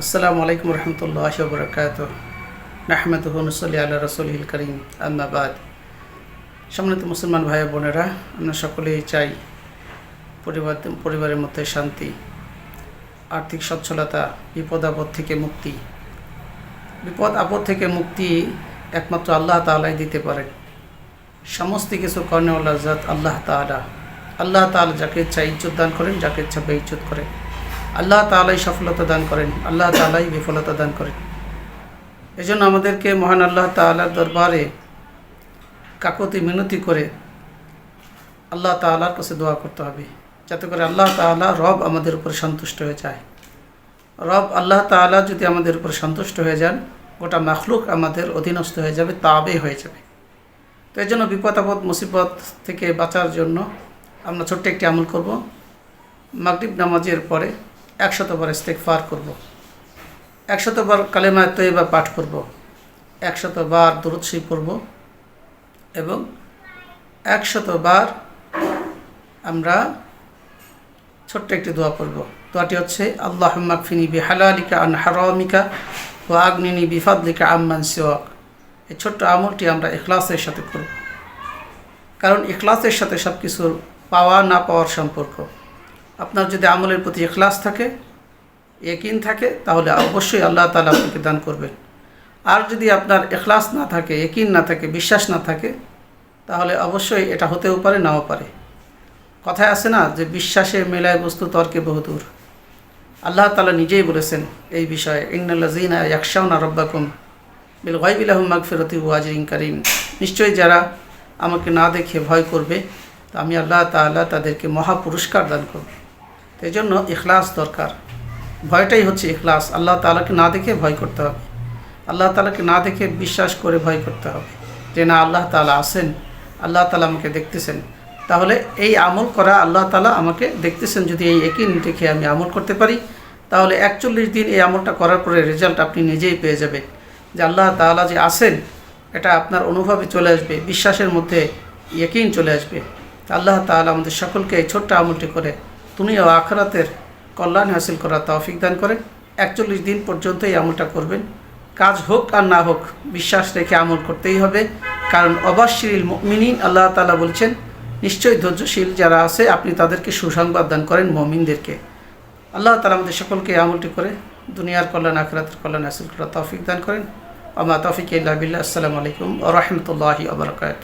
আসসালামু আলাইকুম রহমতুল্লাহ বরকাত নাহমেদ হুনসল্লি আল্লাহ রসুল করিম। আহমাবাদ সম্মানিত মুসলমান ভাই বোনেরা, আমরা সকলেই চাই পরিবার পরিবারের মধ্যে শান্তি, আর্থিক সচ্ছলতা, বিপদ আপদ থেকে মুক্তি। বিপদ আপদ থেকে মুক্তি একমাত্র আল্লাহ তালাই দিতে পারেন। সমস্ত কিছু কর্ণওয়ালা জাত আল্লাহ তালা আল্লাহ তালা যাকে ইচ্ছা ইজ্জত দান করেন, যাকে ইচ্ছা বেইজ্জত করেন। আল্লাহ তালাই সফলতা দান করেন, আল্লাহ তালাই বিফলতা দান করেন। এজন্য আমাদেরকে মহান আল্লাহ তালার দরবারে কাকতি মিনতি করে আল্লাহ তালার কাছে দোয়া করতে হবে, যাতে করে আল্লাহ তালা রব আমাদের উপর সন্তুষ্ট হয়ে যায়। রব আল্লাহ তালা যদি আমাদের উপর সন্তুষ্ট হয়ে যান, গোটা মাখলুক আমাদের অধীনস্থ হয়ে যাবে, তাবে হয়ে যাবে। তো এই জন্য বিপদ, আপদ, মুসিবত থেকে বাঁচার জন্য আমরা ছোট্ট একটি আমল করব। মাগরিব নামাজের পরে একশতবার ইস্তেকফার করব। একশতবার কালেমা তৈবা পাঠ করব। একশতবার দূরৎসি পড়ব এবং একশতবার আমরা ছোট্ট একটি দোয়া পড়ব। দোয়াটি হচ্ছে আল্লাহ মাকফিনি বি হালালিকা আন হারামিকা ও আগ্নিনি বিফাদলিকা আম্মান সিওয়াক। এই ছোট্ট আমলটি আমরা ইখলাসের সাথে করব। কারণ ইখলাসের সাথে সব কিছুর পাওয়া না পাওয়ার সম্পর্ক। আপনার যদি আমলের প্রতি এখলাস থাকে একিন থাকে, তাহলে অবশ্যই আল্লাহ তালা আপনাকে দান করবেন। আর যদি আপনার এখলাস না থাকে একিন না থাকে, বিশ্বাস না থাকে, তাহলে অবশ্যই এটা হতেও পারে, নাও পারে। কথায় আছে না যে বিশ্বাসে মেলায় বস্তু তর্কে বহুদূর আল্লাহ তালা নিজেই বলেছেন এই বিষয়ে ইন্নাল্লাজিনা একশাউনা রব্বাকুম বিল গাইবিলাহুম মাগফিরতি ওয়াজিং করিম। নিশ্চয়ই যারা আমাকে না দেখে ভয় করবে, তো আমি আল্লাহ তাআলা তাদেরকে মহা পুরস্কার দান করব। এই জন্য ইখলাস দরকার। ভয়টাই হচ্ছে ইখলাস। আল্লাহ তালাকে না দেখে ভয় করতে হবে। আল্লাহ তালাকে না দেখে বিশ্বাস করে ভয় করতে হবে। যে না, আল্লাহ তালা আছেন, আল্লাহ তালা আমাকে দেখতেছেন। তাহলে এই আমল করা আল্লাহ তালা আমাকে দেখতেছেন। যদি এই একই দেখে আমি আমল করতে পারি, তাহলে একচল্লিশ দিন এই আমলটা করার পরে রেজাল্ট আপনি নিজেই পেয়ে যাবেন। যে আল্লাহ তাআলা যে আছেন, এটা আপনার অনুভবে চলে আসবে, বিশ্বাসের মধ্যে ইয়কিন চলে আসবে। আল্লাহ তাআলা আমাদের সকলকে এই ছোট্ট আমলটি করে দুনিয়া আখরাতের কল্যাণ হাসিল করার তৌফিক দান করেন একচল্লিশ দিন পর্যন্ত এই আমলটা করবেন। কাজ হোক আর না হোক, বিশ্বাস রেখে আমল করতেই হবে। কারণ অবাশিল মিনিন আল্লাহ তালা বলছেন, নিশ্চয়ই ধৈর্যশীল যারা আছে, আপনি তাদেরকে সুসংবাদ দান করেন মমিনদেরকে। আল্লাহ তালা আমাদের সকলকে আমলটি করে দুনিয়ার কল্যাণ, আখরাতের কল্যাণ হাসিল করার তৌফিক দান করেন। আমা তৌফিক ইল্লা আসসালামু আলাইকুম ও রহমতুল্লাহি আবরকাত